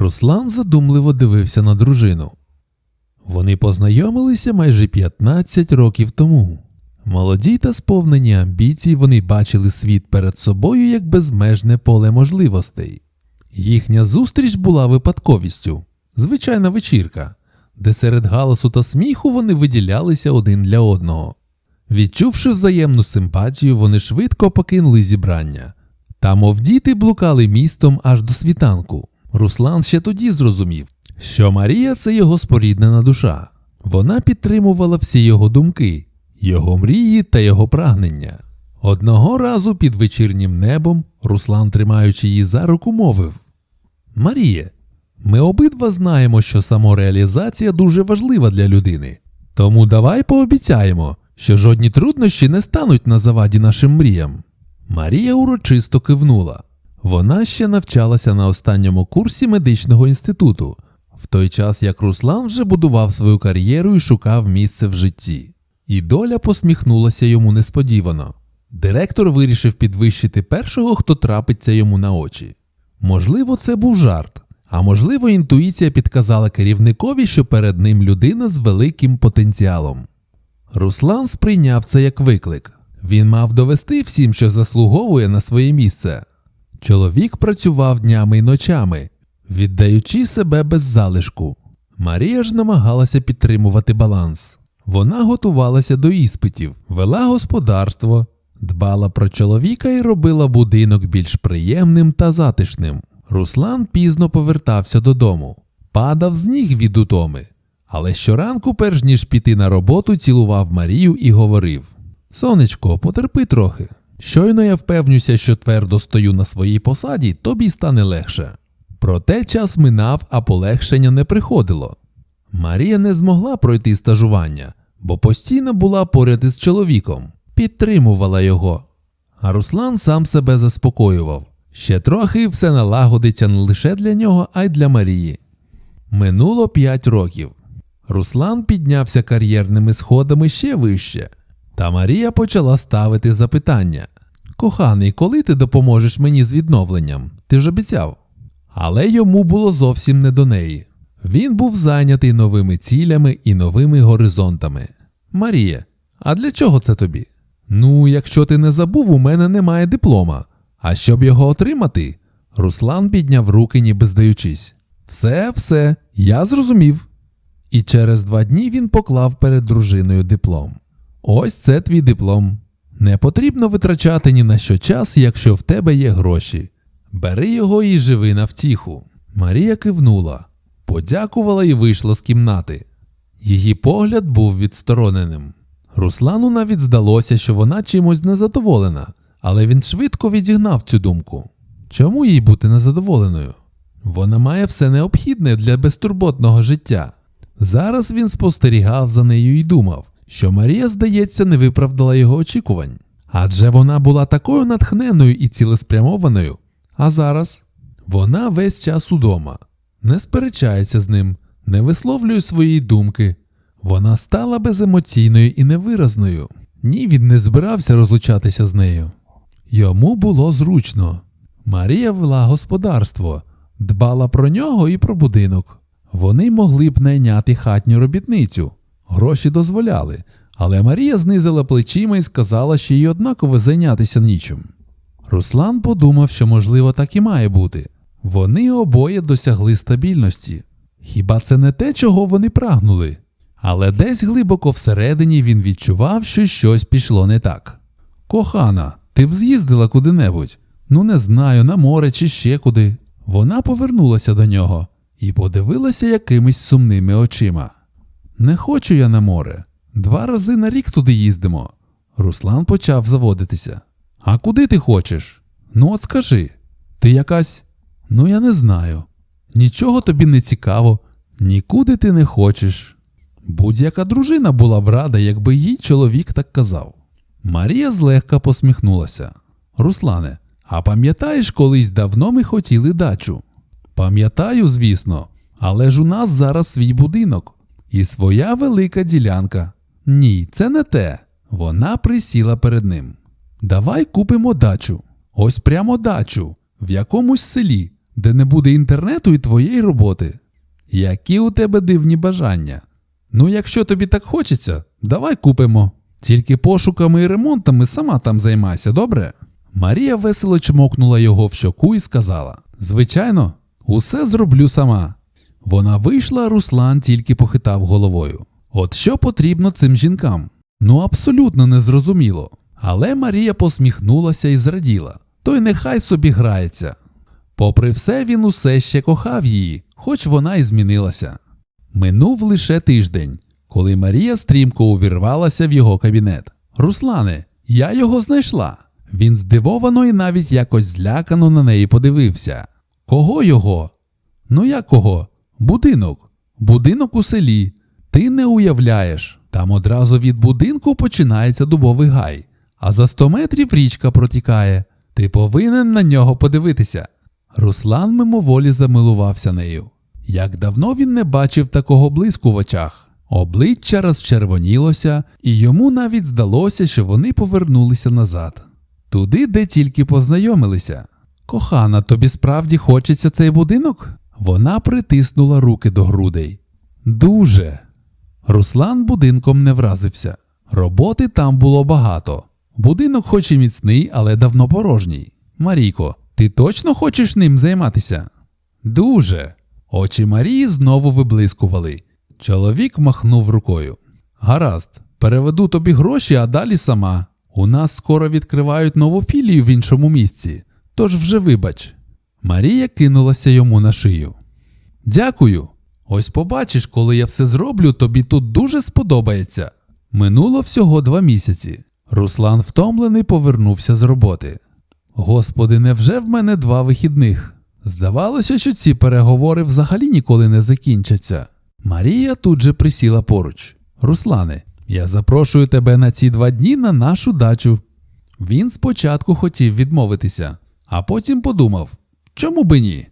Руслан задумливо дивився на дружину. Вони познайомилися майже 15 років тому. Молоді та сповнені амбіцій вони бачили світ перед собою як безмежне поле можливостей. Їхня зустріч була випадковістю, звичайна вечірка, де серед галасу та сміху вони виділялися один для одного. Відчувши взаємну симпатію, вони швидко покинули зібрання. Та, мов діти, блукали містом аж до світанку. Руслан ще тоді зрозумів, що Марія це його споріднена душа. Вона підтримувала всі його думки, його мрії та його прагнення. Одного разу під вечірнім небом Руслан, тримаючи її за руку, мовив: Маріє, ми обидва знаємо, що самореалізація дуже важлива для людини. Тому давай пообіцяємо, що жодні труднощі не стануть на заваді нашим мріям. Марія урочисто кивнула. Вона ще навчалася на останньому курсі медичного інституту, в той час як Руслан вже будував свою кар'єру і шукав місце в житті. І доля посміхнулася йому несподівано. Директор вирішив підвищити першого, хто трапиться йому на очі. Можливо, це був жарт, а можливо, інтуїція підказала керівникові, що перед ним людина з великим потенціалом. Руслан сприйняв це як виклик. Він мав довести всім, що заслуговує на своє місце. Чоловік працював днями й ночами, віддаючи себе без залишку. Марія ж намагалася підтримувати баланс. Вона готувалася до іспитів, вела господарство, дбала про чоловіка і робила будинок більш приємним та затишним. Руслан пізно повертався додому, падав з ніг від утоми, але щоранку, перш ніж піти на роботу, цілував Марію і говорив: Сонечко, потерпи трохи. Щойно я впевнюся, що твердо стою на своїй посаді, тобі стане легше. Проте час минав, а полегшення не приходило. Марія не змогла пройти стажування, бо постійно була поряд із чоловіком, підтримувала його. А Руслан сам себе заспокоював. Ще трохи все налагодиться не лише для нього, а й для Марії. Минуло п'ять років. Руслан піднявся кар'єрними сходами ще вище. Та Марія почала ставити запитання: Коханий, коли ти допоможеш мені з відновленням? Ти ж обіцяв. Але йому було зовсім не до неї. Він був зайнятий новими цілями і новими горизонтами. Марія, а для чого це тобі? Ну, якщо ти не забув, у мене немає диплома. А щоб його отримати, Руслан підняв руки, ніби здаючись. Все, все, я зрозумів. І через два дні він поклав перед дружиною диплом. Ось це твій диплом. Не потрібно витрачати ні на що час, якщо в тебе є гроші. Бери його і живи на втіху. Марія кивнула, подякувала і вийшла з кімнати. Її погляд був відстороненим. Руслану навіть здалося, що вона чимось незадоволена, але він швидко відігнав цю думку. Чому їй бути незадоволеною? Вона має все необхідне для безтурботного життя. Зараз він спостерігав за нею і думав, що Марія, здається, не виправдала його очікувань. Адже вона була такою натхненою і цілеспрямованою. А зараз вона весь час удома, не сперечається з ним, не висловлює свої думки. Вона стала беземоційною і невиразною. Ні, він не збирався розлучатися з нею. Йому було зручно. Марія вела господарство, дбала про нього і про будинок. Вони могли б найняти хатню робітницю. Гроші дозволяли, але Марія знизила плечима і сказала, що їй однаково зайнятися нічим. Руслан подумав, що можливо так і має бути. Вони обоє досягли стабільності. Хіба це не те, чого вони прагнули? Але десь глибоко всередині він відчував, що щось пішло не так. Кохана, ти б з'їздила куди-небудь? Ну, не знаю, на море чи ще куди. Вона повернулася до нього і подивилася якимись сумними очима. Не хочу я на море. Два рази на рік туди їздимо. Руслан почав заводитися. А куди ти хочеш? Ну, от скажи. Ти якась. Ну, я не знаю. Нічого тобі не цікаво, нікуди ти не хочеш. Будь-яка дружина була б рада, якби їй чоловік так казав. Марія злегка посміхнулася. Руслане, а пам'ятаєш, колись давно ми хотіли дачу? Пам'ятаю, звісно, але ж у нас зараз свій будинок і своя велика ділянка. Ні, це не те. Вона присіла перед ним. Давай купимо дачу. Ось прямо дачу, в якомусь селі, де не буде інтернету і твоєї роботи. Які у тебе дивні бажання. Ну, якщо тобі так хочеться, давай купимо. Тільки пошуками і ремонтами сама там займайся, добре? Марія весело чмокнула його в щоку і сказала: Звичайно, усе зроблю сама. Вона вийшла, Руслан тільки похитав головою. От що потрібно цим жінкам? Ну, абсолютно незрозуміло. Але Марія посміхнулася і зраділа. То й нехай собі грається. Попри все, він усе ще кохав її, хоч вона й змінилася. Минув лише тиждень, коли Марія стрімко увірвалася в його кабінет. Руслане, я його знайшла. Він здивовано і навіть якось злякано на неї подивився. Кого його? Ну як кого? Будинок. Будинок у селі. Ти не уявляєш. Там одразу від будинку починається дубовий гай, а за 100 метрів річка протікає. Ти повинен на нього подивитися. Руслан мимоволі замилувався нею. Як давно він не бачив такого блиску в очах. Обличчя розчервонілося, і йому навіть здалося, що вони повернулися назад. Туди, де тільки познайомилися. Кохана, тобі справді хочеться цей будинок? Вона притиснула руки до грудей. Дуже. Руслан будинком не вразився. Роботи там було багато. Будинок хоч і міцний, але давно порожній. Марійко, ти точно хочеш ним займатися? Дуже. Очі Марії знову виблискували. Чоловік махнув рукою. Гаразд, переведу тобі гроші, а далі сама. У нас скоро відкривають нову філію в іншому місці, тож вже вибач. Марія кинулася йому на шию. Дякую. Ось побачиш, коли я все зроблю, тобі тут дуже сподобається. Минуло всього два місяці. Руслан втомлений повернувся з роботи. Господи, невже в мене два вихідних? Здавалося, що ці переговори взагалі ніколи не закінчаться. Марія тут же присіла поруч. Руслане, я запрошую тебе на ці два дні на нашу дачу. Він спочатку хотів відмовитися, а потім подумав, чому би ні?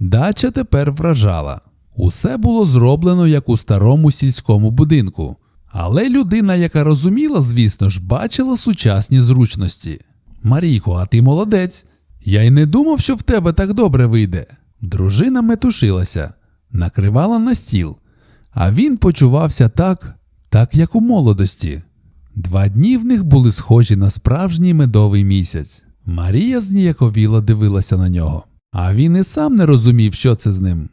Дача тепер вражала. Усе було зроблено як у старому сільському будинку. Але людина, яка розуміла, звісно ж, бачила сучасні зручності. Марійко, а ти молодець. Я й не думав, що в тебе так добре вийде. Дружина метушилася, накривала на стіл, а він почувався так, так як у молодості. Два дні в них були схожі на справжній медовий місяць. Марія зніяковіло дивилася на нього, а він і сам не розумів, що це з ним.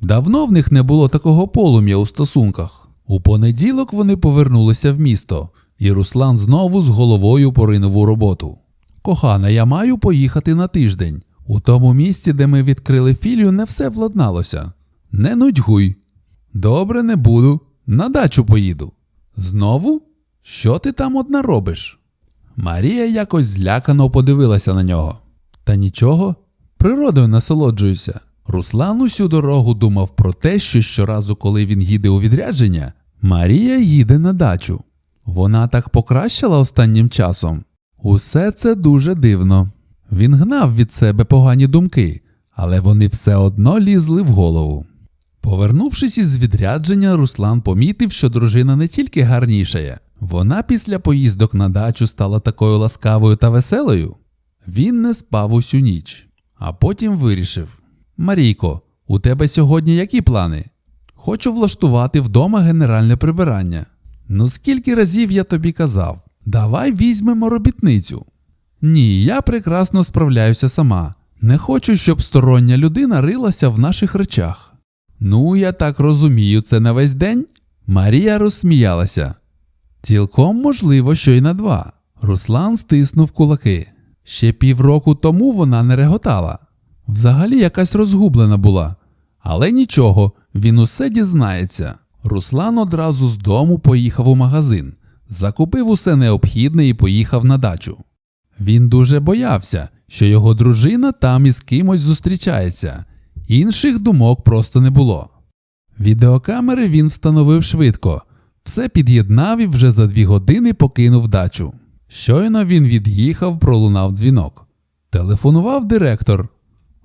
Давно в них не було такого полум'я у стосунках. У понеділок вони повернулися в місто, і Руслан знову з головою поринув у роботу. Кохана, я маю поїхати на тиждень. У тому місці, де ми відкрили філію, не все владналося. Не нудьгуй. Добре, не буду. На дачу поїду. Знову? Що ти там одна робиш? Марія якось злякано подивилася на нього. Та нічого, природою насолоджуюся. Руслан усю дорогу думав про те, що щоразу, коли він їде у відрядження, Марія їде на дачу. Вона так покращила останнім часом. Усе це дуже дивно. Він гнав від себе погані думки, але вони все одно лізли в голову. Повернувшись із відрядження, Руслан помітив, що дружина не тільки гарнішає, вона після поїздок на дачу стала такою ласкавою та веселою. Він не спав усю ніч, а потім вирішив: Марійко, у тебе сьогодні які плани? Хочу влаштувати вдома генеральне прибирання. Ну скільки разів я тобі казав, давай візьмемо робітницю. Ні, я прекрасно справляюся сама. Не хочу, щоб стороння людина рилася в наших речах. Ну, я так розумію, це на весь день? Марія розсміялася. Цілком можливо, що й на два. Руслан стиснув кулаки. Ще півроку тому вона не реготала. Взагалі якась розгублена була. Але нічого, він усе дізнається. Руслан одразу з дому поїхав у магазин, закупив усе необхідне і поїхав на дачу. Він дуже боявся, що його дружина там із кимось зустрічається, інших думок просто не було. Відеокамери він встановив швидко, все під'єднав і вже за дві години покинув дачу. Щойно він від'їхав, пролунав дзвінок. Телефонував директор.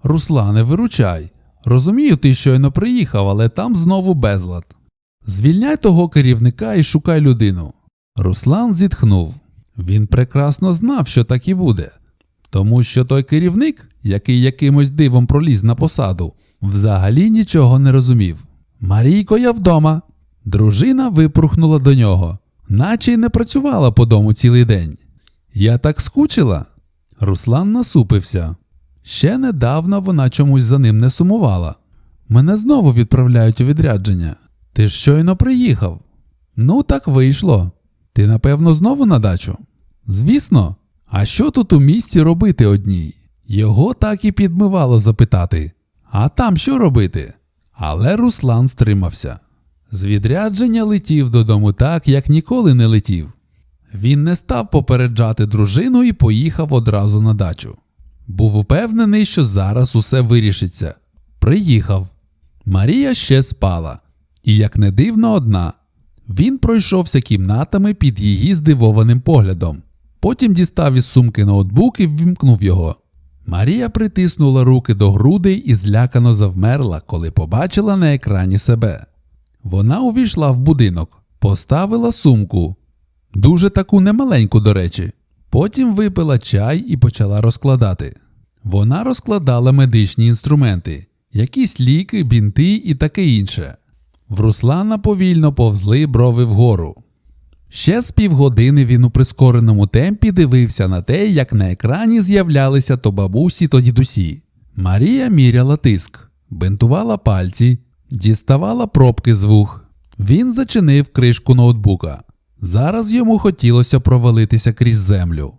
Руслане, виручай. Розумію, ти щойно приїхав, але там знову безлад. Звільняй того керівника і шукай людину. Руслан зітхнув. Він прекрасно знав, що так і буде. Тому що той керівник, який якимось дивом проліз на посаду, взагалі нічого не розумів. Марійко, я вдома. Дружина випорхнула до нього, наче й не працювала по дому цілий день. Я так скучила. Руслан насупився. Ще недавно вона чомусь за ним не сумувала. Мене знову відправляють у відрядження. Ти ж щойно приїхав. Ну, так вийшло. Ти, напевно, знову на дачу? Звісно. А що тут у місті робити одній? Його так і підмивало запитати. А там що робити? Але Руслан стримався. З відрядження летів додому так, як ніколи не летів. Він не став попереджати дружину і поїхав одразу на дачу. Був упевнений, що зараз усе вирішиться. Приїхав. Марія ще спала, і, як не дивно, одна. Він пройшовся кімнатами під її здивованим поглядом. Потім дістав із сумки ноутбук і ввімкнув його. Марія притиснула руки до грудей і злякано завмерла, коли побачила на екрані себе. Вона увійшла в будинок, поставила сумку, дуже таку немаленьку, до речі. Потім випила чай і почала розкладати. Вона розкладала медичні інструменти, якісь ліки, бінти і таке інше. В Руслана повільно повзли брови вгору. Ще з півгодини він у прискореному темпі дивився на те, як на екрані з'являлися то бабусі, то дідусі. Марія міряла тиск, бинтувала пальці, діставала пробки з вух. Він зачинив кришку ноутбука. Зараз йому хотілося провалитися крізь землю.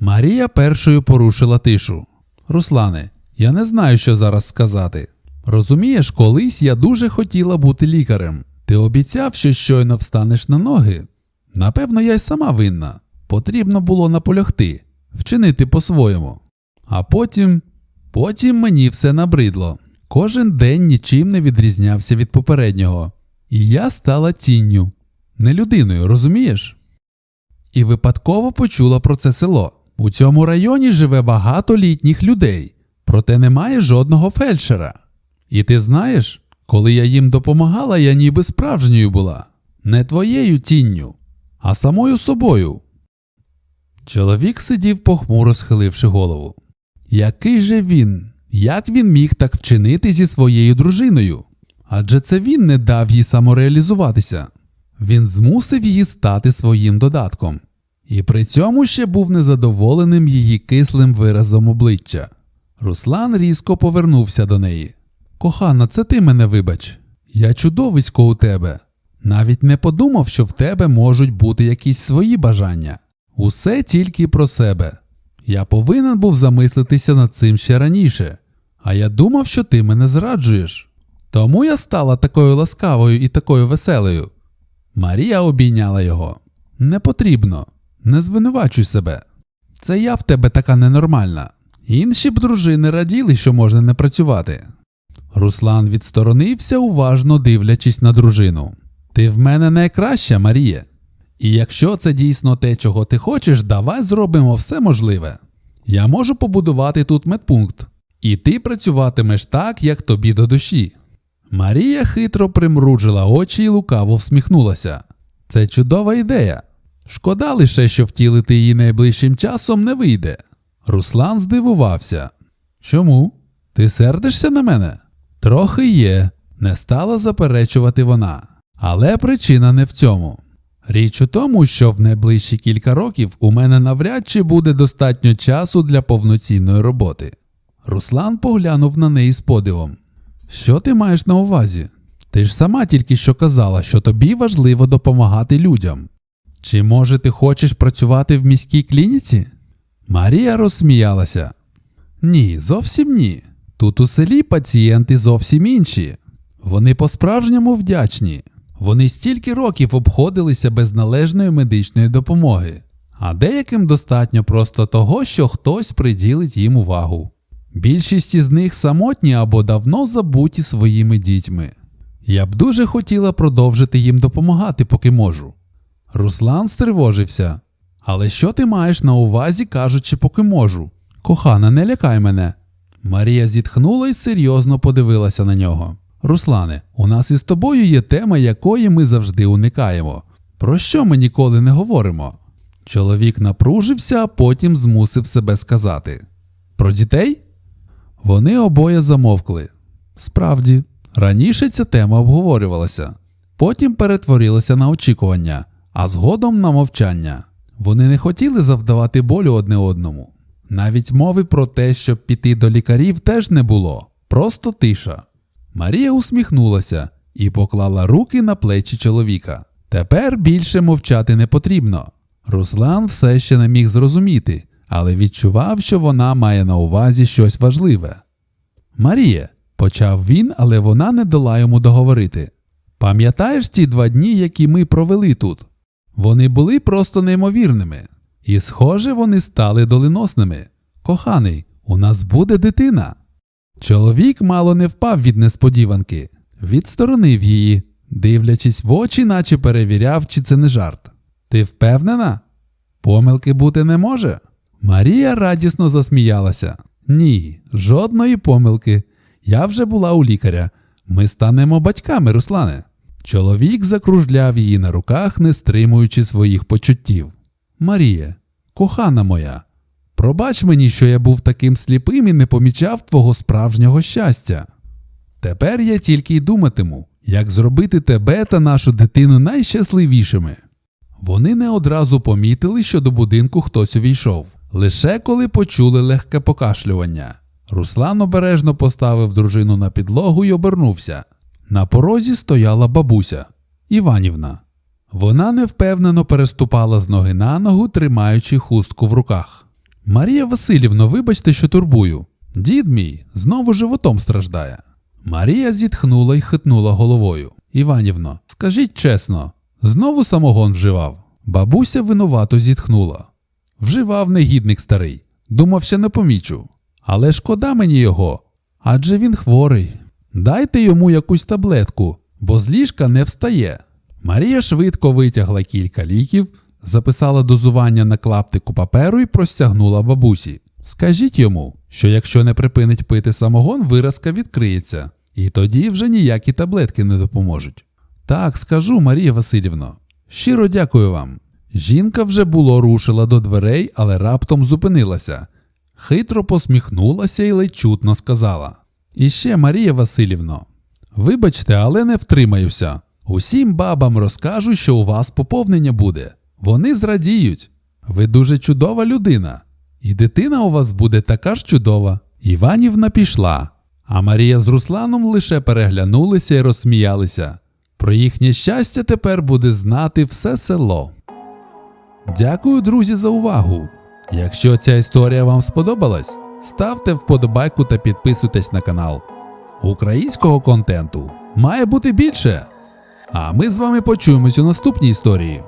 Марія першою порушила тишу. Руслане, я не знаю, що зараз сказати. Розумієш, колись я дуже хотіла бути лікарем. Ти обіцяв, що щойно встанеш на ноги. Напевно, я й сама винна. Потрібно було наполягти, вчинити по-своєму. А потім. Потім мені все набридло. Кожен день нічим не відрізнявся від попереднього. І я стала тінню. Не людиною, розумієш? І випадково почула про це село. У цьому районі живе багато літніх людей, проте немає жодного фельдшера. І ти знаєш, коли я їм допомагала, я ніби справжньою була, не твоєю тінню, а самою собою. Чоловік сидів похмуро схиливши голову. Який же він? Як він міг так вчинити зі своєю дружиною? Адже це він не дав їй самореалізуватися. Він змусив її стати своїм додатком, і при цьому ще був незадоволеним її кислим виразом обличчя. Руслан різко повернувся до неї. Кохана, це ти мене вибач. Я чудовисько у тебе. Навіть не подумав, що в тебе можуть бути якісь свої бажання. Усе тільки про себе. Я повинен був замислитися над цим ще раніше, а я думав, що ти мене зраджуєш. Тому я стала такою ласкавою і такою веселою. Марія обійняла його. Не потрібно, не звинувачуй себе. Це я в тебе така ненормальна. Інші б дружини раділи, що можна не працювати. Руслан відсторонився, уважно дивлячись на дружину. Ти в мене найкраща, Марія. І якщо це дійсно те, чого ти хочеш, давай зробимо все можливе. Я можу побудувати тут медпункт, і ти працюватимеш так, як тобі до душі. Марія хитро примружила очі і лукаво всміхнулася. Це чудова ідея. Шкода лише, що втілити її найближчим часом не вийде. Руслан здивувався. Чому? Ти сердишся на мене? Трохи є, не стала заперечувати вона. Але причина не в цьому. Річ у тому, що в найближчі кілька років у мене навряд чи буде достатньо часу для повноцінної роботи. Руслан поглянув на неї з подивом. Що ти маєш на увазі? Ти ж сама тільки що казала, що тобі важливо допомагати людям. Чи може ти хочеш працювати в міській клініці? Марія розсміялася. Ні, зовсім ні. Тут у селі пацієнти зовсім інші. Вони по-справжньому вдячні. Вони стільки років обходилися без належної медичної допомоги, а деяким достатньо просто того, що хтось приділить їм увагу. Більшість із них самотні або давно забуті своїми дітьми. Я б дуже хотіла продовжити їм допомагати, поки можу. Руслан стривожився. Але що ти маєш на увазі, кажучи, поки можу? Кохана, не лякай мене. Марія зітхнула і серйозно подивилася на нього. Руслане, у нас із тобою є тема, якої ми завжди уникаємо. Про що ми ніколи не говоримо? Чоловік напружився, а потім змусив себе сказати. Про дітей? Вони обоє замовкли. Справді, раніше ця тема обговорювалася, потім перетворилася на очікування, а згодом на мовчання. Вони не хотіли завдавати болю одне одному. Навіть мови про те, щоб піти до лікарів, теж не було, просто тиша. Марія усміхнулася і поклала руки на плечі чоловіка. Тепер більше мовчати не потрібно. Руслан все ще не міг зрозуміти, але відчував, що вона має на увазі щось важливе. Маріє, почав він, але вона не дала йому договорити. Пам'ятаєш ті два дні, які ми провели тут? Вони були просто неймовірними. І, схоже, вони стали доленосними. Коханий, у нас буде дитина. Чоловік мало не впав від несподіванки, відсторонив її, дивлячись в очі, наче перевіряв, чи це не жарт. Ти впевнена? Помилки бути не може? Марія радісно засміялася. Ні, жодної помилки. Я вже була у лікаря. Ми станемо батьками, Руслане. Чоловік закружляв її на руках, не стримуючи своїх почуттів. Маріє, кохана моя, пробач мені, що я був таким сліпим і не помічав твого справжнього щастя. Тепер я тільки й думатиму, як зробити тебе та нашу дитину найщасливішими. Вони не одразу помітили, що до будинку хтось увійшов, лише коли почули легке покашлювання. Руслан обережно поставив дружину на підлогу і обернувся. На порозі стояла бабуся Іванівна. Вона невпевнено переступала з ноги на ногу, тримаючи хустку в руках. Марія Васильівно, вибачте, що турбую. Дід мій знову животом страждає. Марія зітхнула й хитнула головою. Іванівно, скажіть чесно, знову самогон вживав? Бабуся винувато зітхнула. Вживав негідник старий. Думав, ще не помічу. Але шкода мені його, адже він хворий. Дайте йому якусь таблетку, бо з ліжка не встає. Марія швидко витягла кілька ліків, записала дозування на клаптику паперу і простягнула бабусі. Скажіть йому, що якщо не припинить пити самогон, виразка відкриється, і тоді вже ніякі таблетки не допоможуть. Так, скажу, Марія Васильівно. Щиро дякую вам. Жінка вже було рушила до дверей, але раптом зупинилася. Хитро посміхнулася і ледь чутно сказала. І ще, Марія Васильівно, вибачте, але не втримаюся. Усім бабам розкажу, що у вас поповнення буде. Вони зрадіють. Ви дуже чудова людина. І дитина у вас буде така ж чудова. Іванівна пішла, а Марія з Русланом лише переглянулися і розсміялися. Про їхнє щастя тепер буде знати все село. Дякую, друзі, за увагу. Якщо ця історія вам сподобалась, ставте вподобайку та підписуйтесь на канал. Українського контенту має бути більше. А ми з вами почуємось у наступній історії.